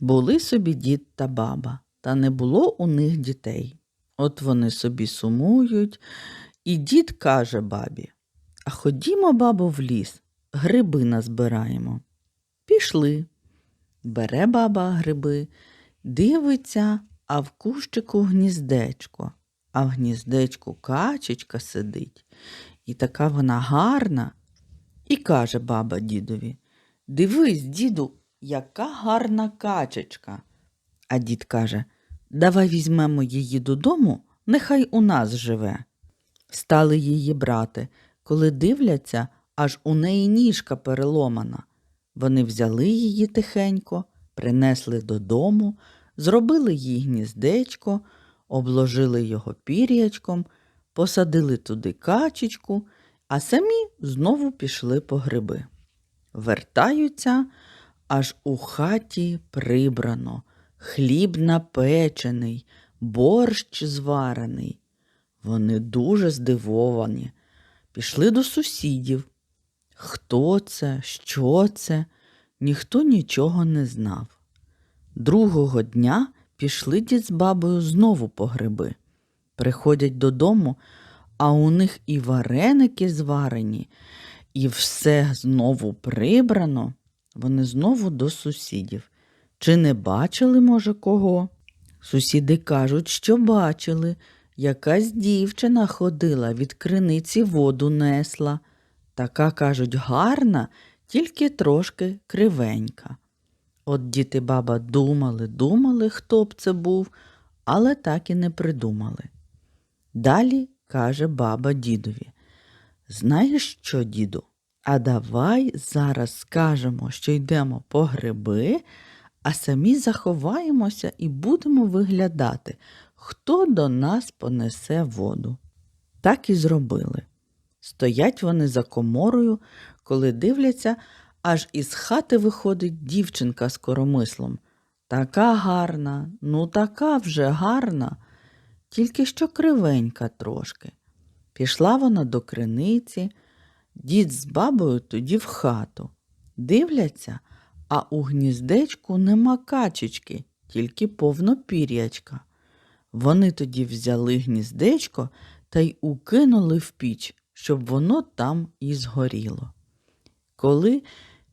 Були собі дід та баба, та не було у них дітей. От вони собі сумують, і дід каже бабі: А ходімо, бабо, в ліс, гриби назбираємо. Пішли. Бере баба гриби, дивиться, а в кущику гніздечко, а в гніздечку качечка сидить. І така вона гарна. І каже баба дідові: Дивись, діду, яка гарна качечка. А дід каже: Давай візьмемо її додому, нехай у нас живе. Стали її брати, коли дивляться, аж у неї ніжка переломана. Вони взяли її тихенько, принесли додому, зробили їй гніздечко, обложили його пір'ячком, посадили туди качечку, а самі знову пішли по гриби. Вертаються, аж у хаті прибрано, хліб напечений, борщ зварений. Вони дуже здивовані. Пішли до сусідів. Хто це, що це, ніхто нічого не знав. Другого дня пішли дід з бабою знову по гриби. Приходять додому, а у них і вареники зварені, і все знову прибрано. Вони знову до сусідів. Чи не бачили, може, кого? Сусіди кажуть, що бачили. Якась дівчина ходила, від криниці воду несла. Така, кажуть, гарна, тільки трошки кривенька. От діти баба думали, думали, хто б це був, але так і не придумали. Далі каже баба дідові. Знаєш що, діду? А давай зараз скажемо, що йдемо по гриби, а самі заховаємося і будемо виглядати, хто до нас понесе воду. Так і зробили. Стоять вони за коморою, коли дивляться, аж із хати виходить дівчинка з коромислом. Така гарна, ну така вже гарна, тільки що кривенька трошки. Пішла вона до криниці, дід з бабою тоді в хату. Дивляться, а у гніздечку нема качечки, тільки повно пір'ячка. Вони тоді взяли гніздечко та й укинули в піч, щоб воно там і згоріло. Коли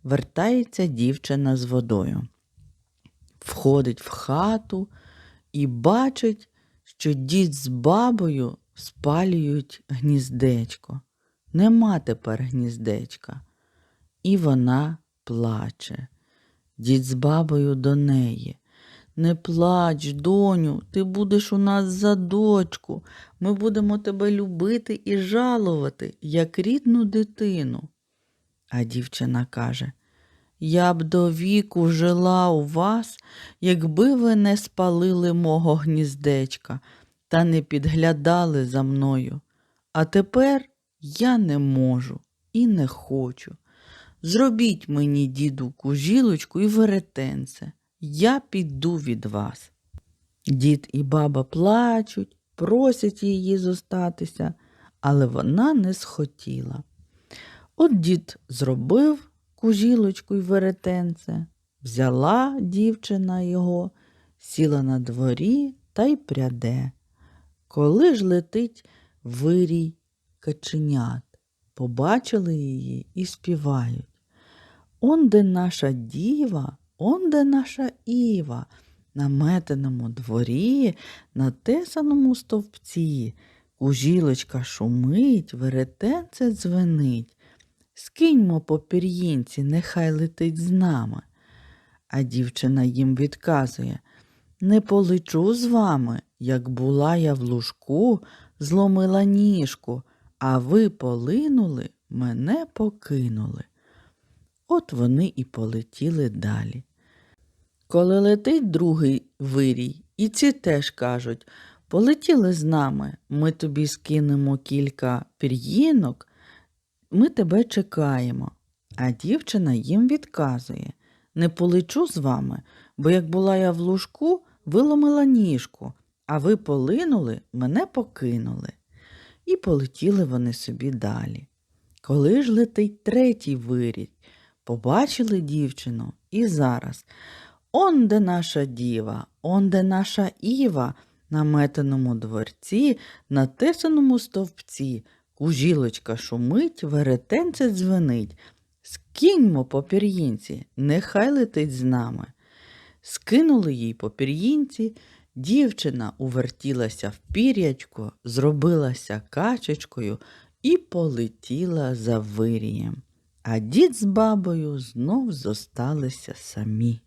вертається дівчина з водою, входить в хату і бачить, що дід з бабою спалюють гніздечко. Нема тепер гніздечка. І вона плаче. Дід з бабою до неї. Не плач, доню, ти будеш у нас за дочку. Ми будемо тебе любити і жалувати, як рідну дитину. А дівчина каже Я б до віку жила у вас, якби ви не спалили мого гніздечка та не підглядали за мною. А тепер я не можу і не хочу. Зробіть мені, діду, кужілочку і веретенце. Я піду від вас. Дід і баба плачуть, просять її зостатися, але вона не схотіла. От дід зробив кужілочку й веретенце, взяла дівчина його, сіла на дворі та й пряде. Коли ж летить вирій каченят, побачили її і співають. Он де наша діва, он де наша Іва, на метеному дворі, на тесаному стовпці, кужілочка шумить, веретенце дзвенить. Скиньмо по пір'їнці, нехай летить з нами. А дівчина їм відказує Не полечу з вами, як була я в лужку, зломила ніжку, а ви полинули, мене покинули. От вони і полетіли далі. Коли летить другий вирій, і ці теж кажуть полетіли з нами, ми тобі скинемо кілька пір'їнок, ми тебе чекаємо. А дівчина їм відказує не полечу з вами, бо як була я в лужку, виломила ніжку, а ви полинули, мене покинули. І полетіли вони собі далі. Коли ж летить третій вирій, побачили дівчину і зараз. Он де наша діва, он де наша Іва, на метеному дворці, на тесаному стовпці, кужілочка шумить, веретенце дзвенить. Скиньмо по пір'їнці, нехай летить з нами. Скинули їй по пір'їнці, дівчина увертілася в пір'ячко, зробилася качечкою і полетіла за вирієм. А дід з бабою знов зосталися самі.